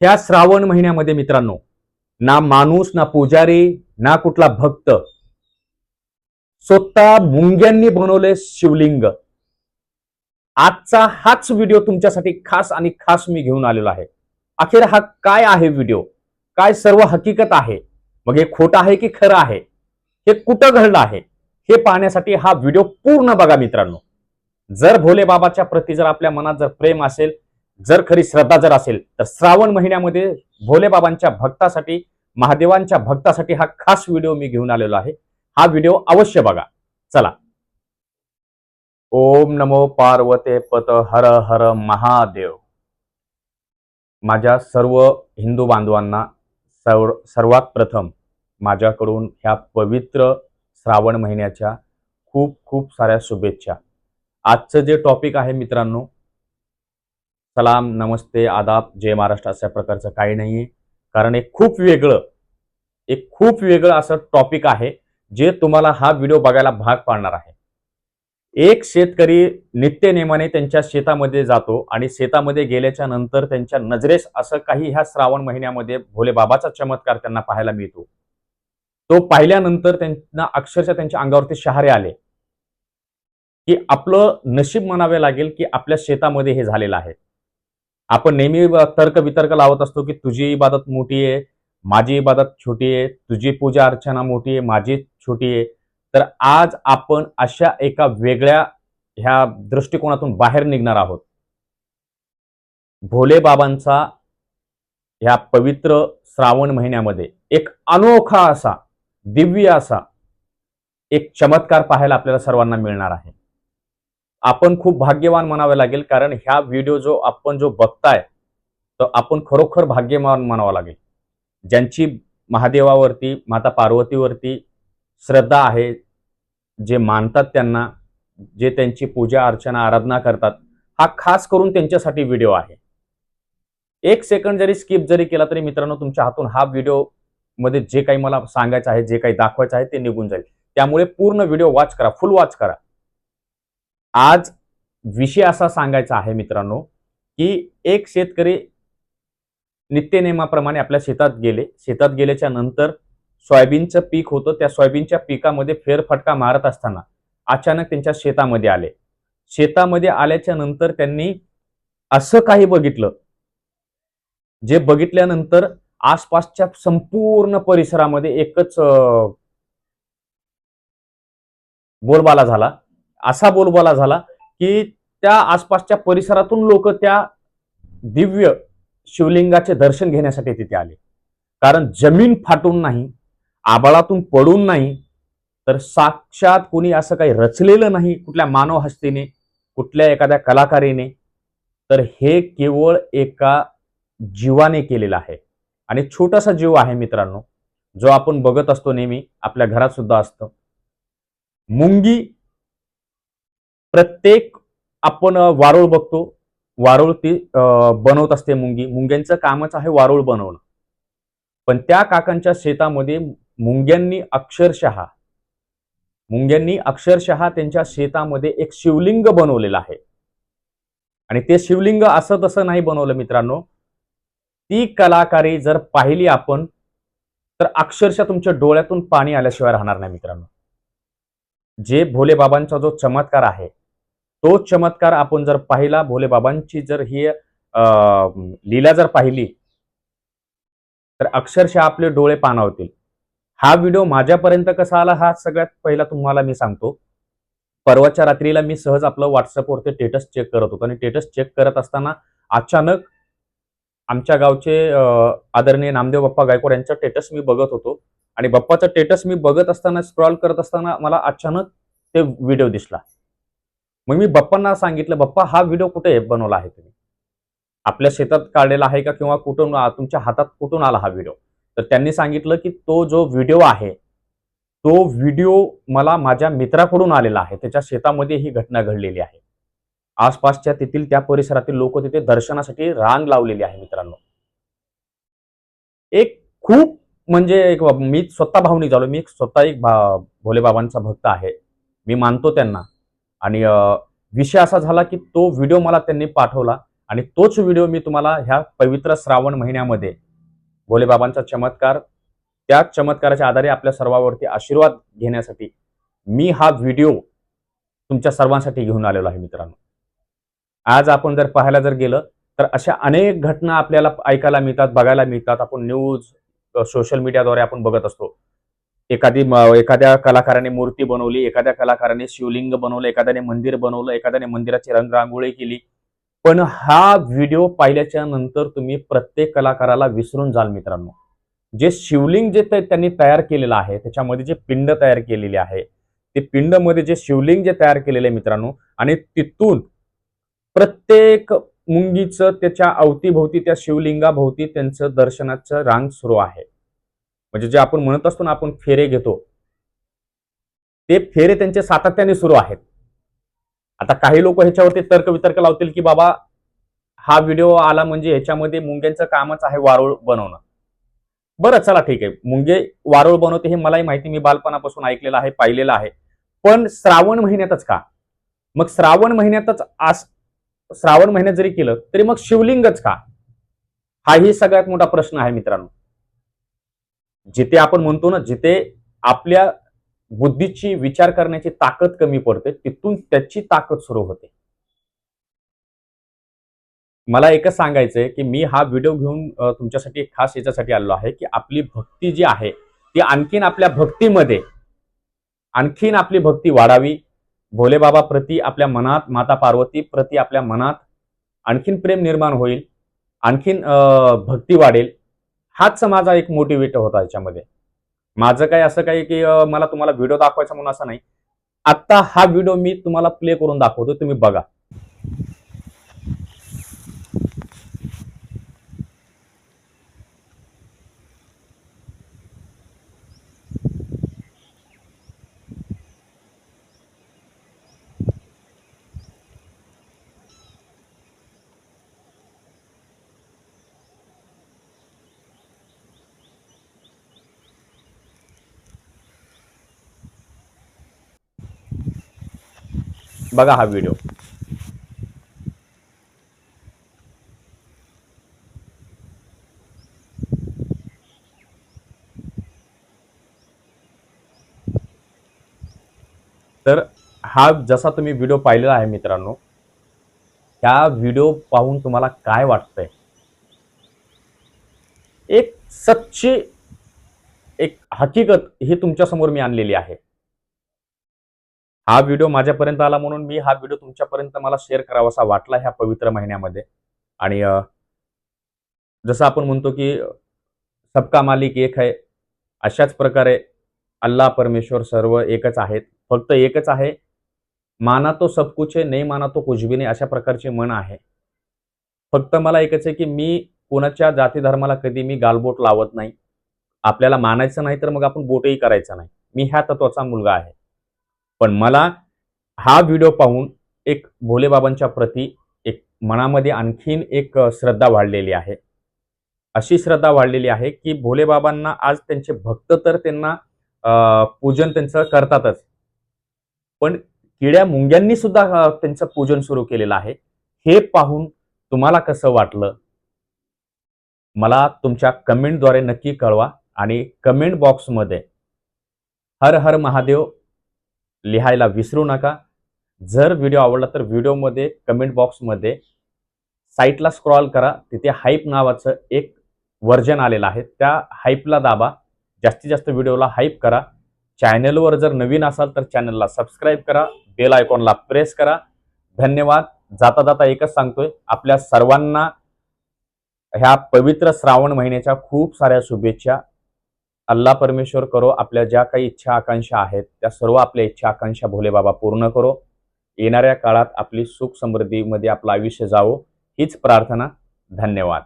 ह्या श्रावण महिन्यामध्ये मित्रांनो ना माणूस ना पुजारी ना कुठला भक्त स्वतः मुंग्यांनी बनवले शिवलिंग. आजचा हाच व्हिडिओ तुमच्यासाठी खास आणि खास मी घेऊन आलेलो आहे. अखेर हा काय आहे व्हिडिओ? काय सर्व हकीकत आहे? मग हे खोटं आहे की खरं आहे? हे कुठं घडलं आहे? हे पाहण्यासाठी हा व्हिडिओ पूर्ण बघा मित्रांनो. जर भोले बाबाच्या प्रती जर आपल्या मनात जर प्रेम असेल जर खरी श्रद्धा जर असेल तर श्रावण महिन्यामध्ये भोले बाबांच्या भक्तासाठी महादेवांच्या भक्तासाठी हा खास व्हिडिओ मी घेऊन आलेलो आहे. हा व्हिडिओ अवश्य बघा. चला. ओम नमो पार्वते पत हर हर महादेव. माझ्या सर्व हिंदू बांधवांना सर्व सर्वात प्रथम माझ्याकडून ह्या पवित्र श्रावण महिन्याच्या खूप खूप साऱ्या शुभेच्छा. आजचं जे टॉपिक आहे मित्रांनो सलाम नमस्ते आदाब जय महाराष्ट्र अशा प्रकारचं काही नाहीये. कारण एक खूप वेगळं एक खूप वेगळं असं टॉपिक आहे जे तुम्हाला हा व्हिडिओ बघायला भाग पाडणार आहे. एक शेतकरी नित्यनेमाने त्यांच्या शेतामध्ये जातो आणि शेतामध्ये गेल्याच्यानंतर त्यांच्या नजरेस असं काही ह्या श्रावण महिन्यामध्ये भोले बाबाचा चमत्कार त्यांना पाहायला मिळतो. तो पाहिल्यानंतर त्यांना अक्षरशः त्यांच्या अंगावरती शहारे आले. की आपलं नशीब म्हणावे लागेल की आपल्या शेतामध्ये हे झालेलं आहे. आपण नेहमी तर्क वितर्क लावत असतो की तुझी इबादत मोठी आहे माझी इबादत छोटी आहे तुझी पूजा अर्चना मोठी आहे माझी छोटी आहे. तर आज आपण अशा एका वेगळ्या ह्या दृष्टिकोनातून बाहेर निघणार आहोत. भोले बाबांचा ह्या पवित्र श्रावण महिन्यामध्ये एक अनोखा असा दिव्य असा एक चमत्कार पाहायला आपल्याला सर्वांना मिळणार आहे. आपण खूप भाग्यवान म्हणावे लागेल कारण ह्या व्हिडिओ जो आपण जो बघताय तर आपण खरोखर भाग्यवान म्हणावं लागेल. ज्यांची महादेवावरती माता पार्वतीवरती श्रद्धा आहे जे मानतात त्यांना जे त्यांची पूजा अर्चना आराधना करतात हा खास करून त्यांच्यासाठी व्हिडिओ आहे. एक सेकंड जरी स्किप जरी केला तरी मित्रांनो तुमच्या हातून हा व्हिडिओमध्ये जे काही मला सांगायचं आहे जे काही दाखवायचं आहे ते निघून जाईल. त्यामुळे पूर्ण व्हिडिओ वॉच करा फुल वॉच करा. आज विषय असा सांगायचा आहे मित्रांनो की एक शेतकरी नित्यनेमाप्रमाणे आपल्या शेतात गेले. शेतात गेल्याच्यानंतर सोयाबीनचं पीक होतं. त्या सोयाबीनच्या पिकामध्ये फेरफटका मारत असताना अचानक त्यांच्या शेतामध्ये आले. शेतामध्ये आल्याच्यानंतर त्यांनी असं काही बघितलं जे बघितल्यानंतर आसपासच्या संपूर्ण परिसरामध्ये एकच बोलबाला झाला. असा बोलबाला झाला की त्या आसपासच्या परिसरातून लोक त्या दिव्य शिवलिंगाचे दर्शन घेण्यासाठी तिथे आले. कारण जमीन फाटून नाही आबाळातून पडून नाही तर साक्षात कोणी असं काही रचलेलं नाही कुठल्या मानव हस्तीने कुठल्या एखाद्या कलाकारीने तर हे केवळ एका जीवाने केलेलं आहे. आणि छोटासा जीव आहे मित्रांनो जो आपण बघत असतो नेहमी आपल्या घरात सुद्धा असतो. मुंगी प्रत्येक आपण वारूळ वारुळ बघतो. वारुळ ती बनवत असते मुंगी. मुंग्यांचं कामच आहे वारुळ बनवणं. पण त्या काकांच्या शेतामध्ये मुंग्यांनी अक्षरशः मुंग्यांनी अक्षरशः त्यांच्या शेतामध्ये एक शिवलिंग बनवलेलं आहे. आणि ते शिवलिंग असं तसं नाही बनवलं मित्रांनो. ती कलाकारी जर पाहिली आपण तर अक्षरशः तुमच्या डोळ्यातून पाणी आल्याशिवाय राहणार नाही मित्रांनो. जे भोले बाबांचा जो चमत्कार आहे तो चमत्कार आपण जर पाहिला भोले बाबांची जर ही लीला जर पाहिली तर अक्षरशः आपले डोळे पाणावतील. हा व्हिडिओ माझ्यापर्यंत कसा आला हा सगळ्यात पहिला तुम्हाला मी सांगतो. परवाच्या रात्रीला मी सहज आपलं व्हॉट्सअपवरती टेटस चेक करत होतो. आणि टेटस चेक करत असताना अचानक आमच्या गावचे आदरणीय नामदेव बाप्पा गायकवाड यांचं टेटस मी बघत होतो. आणि बाप्पाचं टेटस मी बघत असताना स्क्रॉल करत असताना मला अचानक ते व्हिडिओ दिसला. मग मी बाप्पांना सांगितलं बाप्पा हा व्हिडिओ कुठे बनवला आहे तुम्ही? आपल्या शेतात काढलेला आहे का किंवा कुठून तुमच्या हातात कुठून आला हा व्हिडिओ तर त्यांनी सांगितलं की तो जो व्हिडिओ आहे तो व्हिडिओ मला माझ्या मित्राकडून आलेला आहे. त्याच्या शेतामध्ये ही घटना घडलेली आहे. आसपासच्या तेथील त्या परिसरातील लोक तिथे दर्शनासाठी रांग लावलेली आहे मित्रांनो. एक खूप म्हणजे एक मी स्वतः भावनिक झालो. मी स्वतः एक भा- भोलेबाबांचा भक्त आहे. मी मानतो त्यांना. आणि विषय असा झाला की तो व्हिडिओ मला त्यांनी पाठवला आणि तोच व्हिडिओ मी तुम्हाला ह्या पवित्र श्रावण महिन्यामध्ये भोलेबाबांचा चमत्कार त्या चमत्काराच्या आधारे आपल्या सर्वावरती आशीर्वाद घेण्यासाठी मी हा व्हिडिओ तुमच्या सर्वांसाठी घेऊन आलेलो आहे मित्रांनो. आज आपण जर पाहायला जर गेलं तर अशा अनेक घटना आपल्याला ऐकायला मिळतात बघायला मिळतात. आपण न्यूज सोशल मीडियाद्वारे आपण बघत असतो. एखादी एखाद्या कलाकाराने मूर्ती बनवली एखाद्या कलाकाराने शिवलिंग बनवलं एखाद्याने मंदिर बनवलं एखाद्याने मंदिराची रंगरांगोळी केली. पण हा व्हिडिओ पाहिल्याच्या नंतर तुम्ही प्रत्येक कलाकाराला विसरून जाल मित्रांनो. जे शिवलिंग जे ते- त्यांनी तयार केलेलं आहे त्याच्यामध्ये जे पिंड तयार केलेले आहे ते पिंडमध्ये जे शिवलिंग जे तयार केलेले आहे मित्रांनो आणि तिथून प्रत्येक मुंगीचं त्याच्या अवतीभोवती त्या शिवलिंगाभोवती त्यांचं दर्शनाचं रांग सुरू आहे. म्हणजे जे आपण म्हणत असतो ना आपण फेरे घेतो. ते फेरे त्यांचे सातत्याने सुरू आहेत. आता काही लोक ह्याच्यावरती तर्क वितर्क लावतील की बाबा हा व्हिडिओ आला म्हणजे ह्याच्यामध्ये मुंग्यांचं कामच आहे वारुळ बनवणं. बरं चला ठीक आहे. मुंगे वारुळ बनवते हे मलाही माहिती मी बालपणापासून ऐकलेलं आहे पाहिलेलं आहे. पण श्रावण महिन्यातच का? मग श्रावण महिन्यातच आस श्रावण महिन्यात जरी केलं तरी मग शिवलिंगच का? हाही सगळ्यात मोठा प्रश्न आहे मित्रांनो. जिथे आपण म्हणतो ना जिथे आपल्या बुद्धीची विचार करण्याची ताकद कमी पडते तिथून त्याची ताकद सुरू होते. मला एकच सांगायचंय की मी हा व्हिडिओ घेऊन तुमच्यासाठी खास याच्यासाठी आलो आहे की आपली भक्ती जी आहे ती आणखीन आपल्या भक्तीमध्ये आणखीन आपली भक्ती वाढावी. भोलेबाबा प्रती आपल्या मनात माता पार्वती प्रती आपल्या मनात आणखीन प्रेम निर्माण होईल आणखीन भक्ती वाढेल. हाच माझा एक मोटिवेटर होता याच्यामध्ये. माझं काय असं काही की मला तुम्हाला व्हिडिओ दाखवायचा म्हणून असं नाही. आत्ता हा व्हिडिओ मी तुम्हाला प्ले करून दाखवतो तुम्ही बघा. बघा हा व्हिडिओ तर हा जसा तुम्ही व्हिडिओ पाहिलेला आहे मित्रांनो त्या व्हिडिओ पाहून तुम्हाला काय वाटतंय? एक सच्ची एक हकीकत ही तुमच्यासमोर मी आणलेली आहे. हा व्हिडिओ माझ्यापर्यंत आला म्हणून मी हा व्हिडिओ तुमच्यापर्यंत मला शेअर करावासा वाटला ह्या पवित्र महिन्यामध्ये. आणि जसं आपण म्हणतो की सबका मालिक एक आहे अशाच प्रकारे अल्लाह परमेश्वर सर्व एकच आहेत. फक्त एकच आहे माना तो सब कुछ आहे नाही माना तो कुछ भी नाही अशा प्रकारचे मन आहे. फक्त मला एकच आहे की मी कोणाच्या जाती धर्माला कधी मी गालबोट लावत नाही. आपल्याला मानायचं नाही तर मग आपण बोटही करायचं नाही. मी ह्या तत्वाचा मुलगा आहे. पण मला हा व्हिडिओ पाहून एक भोलेबाबांच्या प्रती एक मनामध्ये आणखीन एक श्रद्धा वाढलेली आहे. अशी श्रद्धा वाढलेली आहे की भोलेबाबांना आज त्यांचे भक्त तर त्यांना पूजन त्यांचं करतातच. पण किड्या मुंग्यांनी सुद्धा त्यांचं पूजन सुरू केलेलं आहे. हे पाहून तुम्हाला कसं वाटलं? मला तुमच्या कमेंटद्वारे नक्की कळवा आणि कमेंट बॉक्समध्ये हर हर महादेव लिहायला विसरू नका. जर व्हिडिओ आवडला तर व्हिडिओमध्ये कमेंट बॉक्समध्ये साईटला स्क्रॉल करा. तिथे हाईप नावाचं एक व्हर्जन आलेलं आहे. त्या हाईपला दाबा. जास्तीत जास्त व्हिडिओला हाईप करा. चॅनलवर जर नवीन असाल तर चॅनलला सबस्क्राईब करा. बेल आयकॉनला प्रेस करा. धन्यवाद. जाता जाता एकच सांगतोय. आपल्या सर्वांना ह्या पवित्र श्रावण महिन्याच्या खूप साऱ्या शुभेच्छा. अल्ला परमेश्वर करो आपल्या ज्या काही इच्छा आकांक्षा आहेत त्या सर्व आपल्या इच्छा आकांक्षा भोलेबाबा पूर्ण करो. येणाऱ्या काळात आपली सुख समृद्धीमध्ये आपलं आयुष्य जावो. हीच प्रार्थना. धन्यवाद.